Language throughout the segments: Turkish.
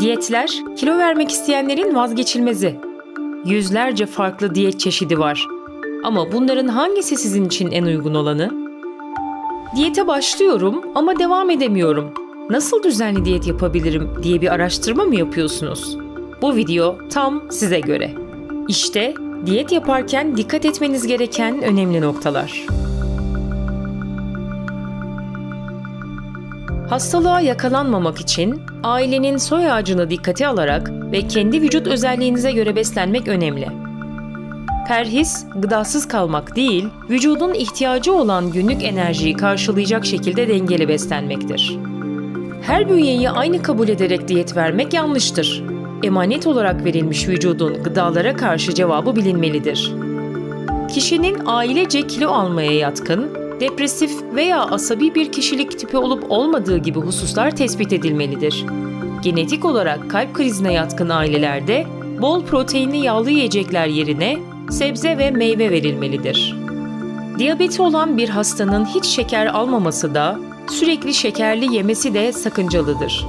Diyetler, kilo vermek isteyenlerin vazgeçilmezi. Yüzlerce farklı diyet çeşidi var. Ama bunların hangisi sizin için en uygun olanı? Diyete başlıyorum ama devam edemiyorum. Nasıl düzenli diyet yapabilirim diye bir araştırma mı yapıyorsunuz? Bu video tam size göre. İşte diyet yaparken dikkat etmeniz gereken önemli noktalar. Hastalığa yakalanmamak için ailenin soy ağacını dikkate alarak ve kendi vücut özelliğinize göre beslenmek önemli. Perhis, gıdasız kalmak değil, vücudun ihtiyacı olan günlük enerjiyi karşılayacak şekilde dengeli beslenmektir. Her bünyeyi aynı kabul ederek diyet vermek yanlıştır. Emanet olarak verilmiş vücudun gıdalara karşı cevabı bilinmelidir. Kişinin ailece kilo almaya yatkın, depresif veya asabi bir kişilik tipi olup olmadığı gibi hususlar tespit edilmelidir. Genetik olarak kalp krizine yatkın ailelerde bol proteinli yağlı yiyecekler yerine sebze ve meyve verilmelidir. Diyabeti olan bir hastanın hiç şeker almaması da, sürekli şekerli yemesi de sakıncalıdır.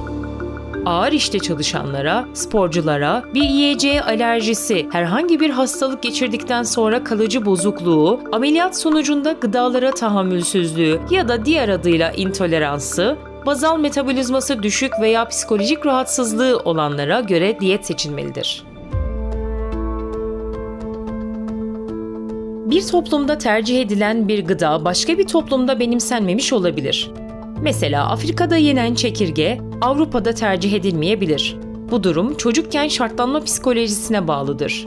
Ağır işte çalışanlara, sporculara bir yiyeceğe alerjisi, herhangi bir hastalık geçirdikten sonra kalıcı bozukluğu, ameliyat sonucunda gıdalara tahammülsüzlüğü ya da diğer adıyla intoleransı, bazal metabolizması düşük veya psikolojik rahatsızlığı olanlara göre diyet seçilmelidir. Bir toplumda tercih edilen bir gıda başka bir toplumda benimsenmemiş olabilir. Mesela Afrika'da yenen çekirge Avrupa'da tercih edilmeyebilir. Bu durum çocukken şartlanma psikolojisine bağlıdır.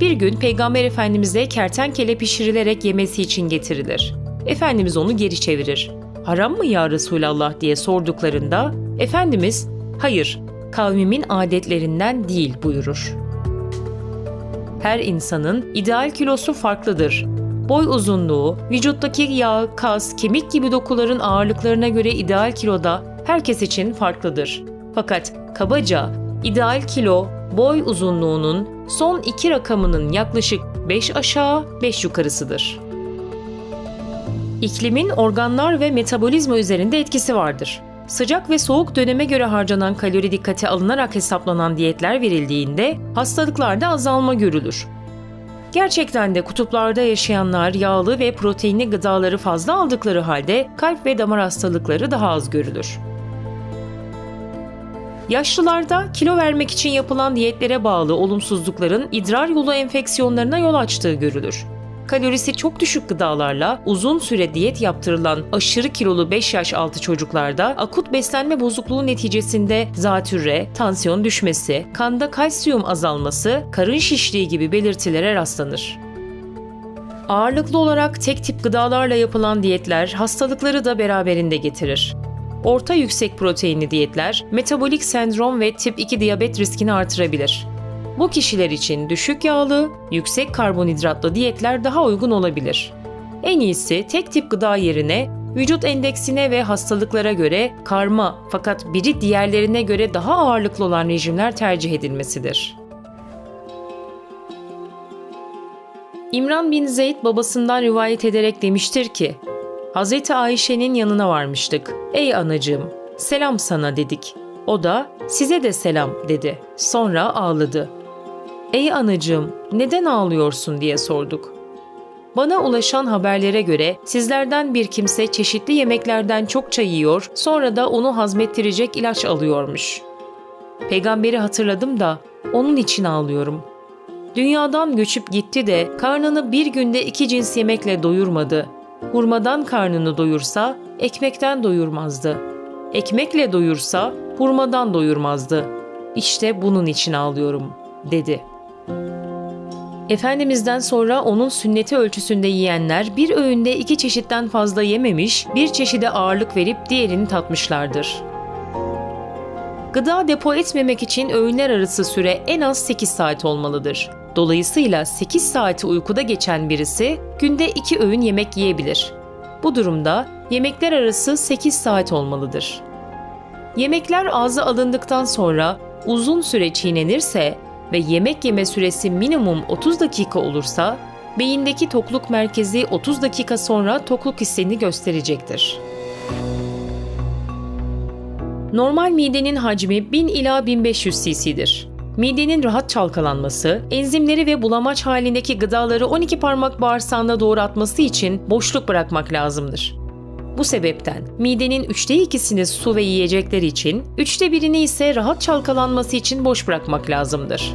Bir gün Peygamber Efendimiz'e kertenkele pişirilerek yemesi için getirilir. Efendimiz onu geri çevirir. Haram mı ya Resulallah diye sorduklarında Efendimiz hayır kavmimin adetlerinden değil buyurur. Her insanın ideal kilosu farklıdır. Boy uzunluğu, vücuttaki yağ, kas, kemik gibi dokuların ağırlıklarına göre ideal kiloda herkes için farklıdır. Fakat kabaca ideal kilo boy uzunluğunun son iki rakamının yaklaşık 5 aşağı 5 yukarısıdır. İklimin organlar ve metabolizma üzerinde etkisi vardır. Sıcak ve soğuk döneme göre harcanan kalori dikkate alınarak hesaplanan diyetler verildiğinde hastalıklarda azalma görülür. Gerçekten de kutuplarda yaşayanlar yağlı ve proteinli gıdaları fazla aldıkları halde kalp ve damar hastalıkları daha az görülür. Yaşlılarda kilo vermek için yapılan diyetlere bağlı olumsuzlukların idrar yolu enfeksiyonlarına yol açtığı görülür. Kalorisi çok düşük gıdalarla uzun süre diyet yaptırılan aşırı kilolu 5 yaş altı çocuklarda akut beslenme bozukluğu neticesinde zatürre, tansiyon düşmesi, kanda kalsiyum azalması, karın şişliği gibi belirtilere rastlanır. Ağırlıklı olarak tek tip gıdalarla yapılan diyetler hastalıkları da beraberinde getirir. Orta yüksek proteinli diyetler metabolik sendrom ve tip 2 diyabet riskini artırabilir. Bu kişiler için düşük yağlı, yüksek karbonhidratlı diyetler daha uygun olabilir. En iyisi tek tip gıda yerine vücut endeksine ve hastalıklara göre karma fakat biri diğerlerine göre daha ağırlıklı olan rejimler tercih edilmesidir. İmran bin Zeyd babasından rivayet ederek demiştir ki, Hz. Ayşe'nin yanına varmıştık. Ey anacığım, selam sana dedik. O da size de selam dedi. Sonra ağladı. Ey anacığım, neden ağlıyorsun diye sorduk. Bana ulaşan haberlere göre sizlerden bir kimse çeşitli yemeklerden çokça yiyor, sonra da onu hazmettirecek ilaç alıyormuş. Peygamberi hatırladım da onun için ağlıyorum. Dünyadan göçüp gitti de karnını bir günde iki cins yemekle doyurmadı. Hurmadan karnını doyursa ekmekten doyurmazdı. Ekmekle doyursa hurmadan doyurmazdı. İşte bunun için ağlıyorum, dedi.'' Efendimiz'den sonra onun sünneti ölçüsünde yiyenler bir öğünde iki çeşitten fazla yememiş, bir çeşide ağırlık verip diğerini tatmışlardır. Gıda depo etmemek için öğünler arası süre en az 8 saat olmalıdır. Dolayısıyla 8 saati uykuda geçen birisi günde 2 öğün yemek yiyebilir. Bu durumda yemekler arası 8 saat olmalıdır. Yemekler ağza alındıktan sonra uzun süre çiğnenirse ve yemek yeme süresi minimum 30 dakika olursa beyindeki tokluk merkezi 30 dakika sonra tokluk hissini gösterecektir. Normal midenin hacmi 1000 ila 1500 cc'dir. Midenin rahat çalkalanması, enzimleri ve bulamaç halindeki gıdaları 12 parmak bağırsağına doğru atması için boşluk bırakmak lazımdır. Bu sebepten midenin üçte ikisini su ve yiyecekler için, üçte birini ise rahat çalkalanması için boş bırakmak lazımdır.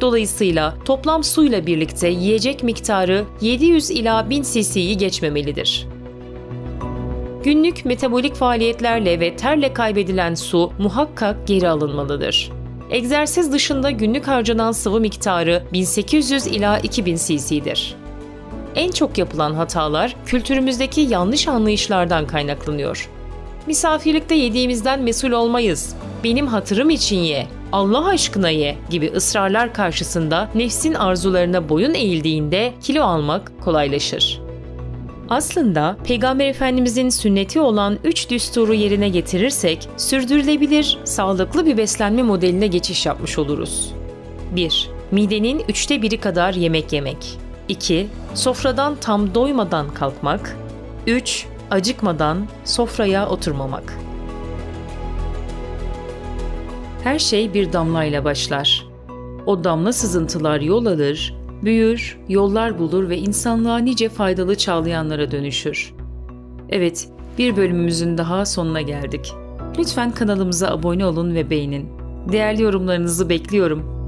Dolayısıyla toplam suyla birlikte yiyecek miktarı 700 ila 1000 cc'yi geçmemelidir. Günlük metabolik faaliyetlerle ve terle kaybedilen su muhakkak geri alınmalıdır. Egzersiz dışında günlük harcanan sıvı miktarı 1800 ila 2000 cc'dir. En çok yapılan hatalar kültürümüzdeki yanlış anlayışlardan kaynaklanıyor. Misafirlikte yediğimizden mesul olmayız. Benim hatırım için ye, Allah aşkına ye gibi ısrarlar karşısında nefsin arzularına boyun eğildiğinde kilo almak kolaylaşır. Aslında Peygamber Efendimizin sünneti olan üç düsturu yerine getirirsek sürdürülebilir, sağlıklı bir beslenme modeline geçiş yapmış oluruz. 1. Midenin üçte biri kadar yemek yemek. 2. Sofradan tam doymadan kalkmak. 3. Acıkmadan sofraya oturmamak. Her şey bir damlayla başlar. O damla sızıntılar yol alır, büyür, yollar bulur ve insanlığa nice faydalı çağlayanlara dönüşür. Evet, bir bölümümüzün daha sonuna geldik. Lütfen kanalımıza abone olun ve beğenin. Değerli yorumlarınızı bekliyorum.